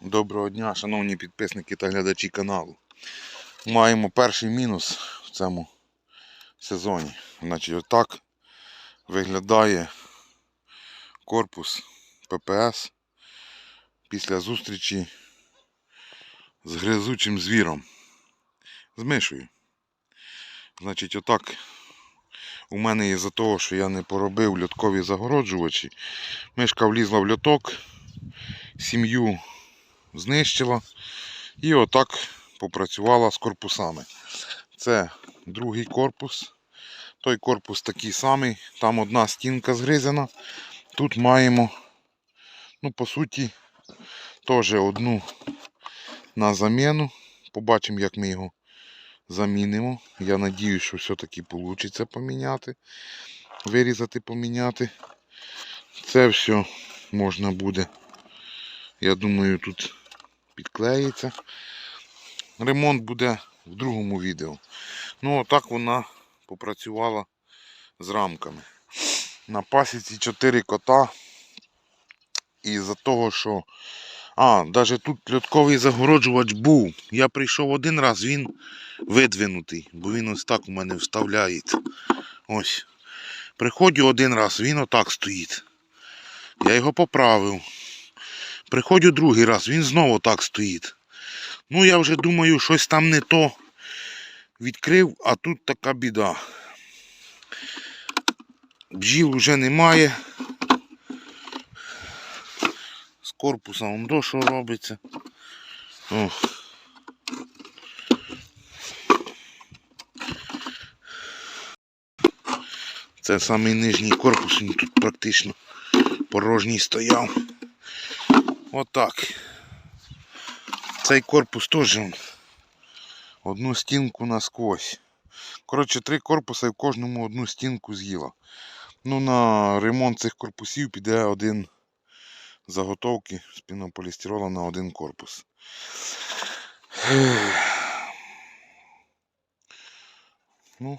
Доброго дня, шановні підписники та глядачі каналу. Маємо перший мінус в цьому сезоні. Значить, отак виглядає корпус ППС після зустрічі з гризучим звіром. З мишою. Значить, отак у мене із-за того, що я не поробив льоткові загороджувачі, мишка влізла в льоток, сім'ю знищила і отак попрацювала з корпусами. Це другий корпус. Той корпус такий самий, там одна стінка згризена. Тут маємо, ну, по суті, теж одну на заміну. Побачимо, як ми його замінимо. Я надію, що все-таки вийде поміняти. Вирізати, поміняти. Це все можна буде. Я думаю, тут підклеїться. Ремонт буде в другому відео. Ну, отак вона попрацювала з рамками. На пасіці 4 кота. І за того, що. А, навіть тут льотковий загороджувач був. Я прийшов один раз, він видвинутий, бо він ось так у мене вставляється. Ось. Приходжу один раз, він отак стоїть. Я його поправив. Приходжу другий раз, він знову так стоїть. Ну, я вже думаю, щось там не то відкрив, а тут така біда. Бджіл вже немає. З корпусом он до що робиться. О. Це самий нижній корпус, він тут практично порожній стояв. Отак. Цей корпус теж одну стінку насквозь. Коротше, три корпуси в кожному одну стінку з'їла. Ну, на ремонт цих корпусів піде один заготовки з пінополістирола на один корпус. Ну,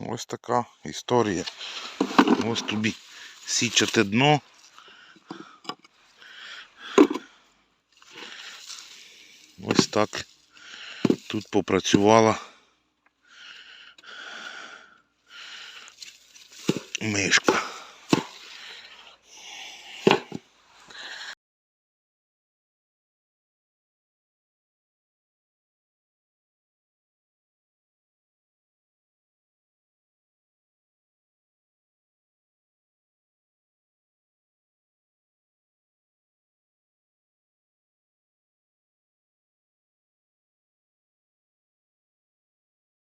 ось така історія. Ось тобі січате дно. Ось так тут попрацювала мишка.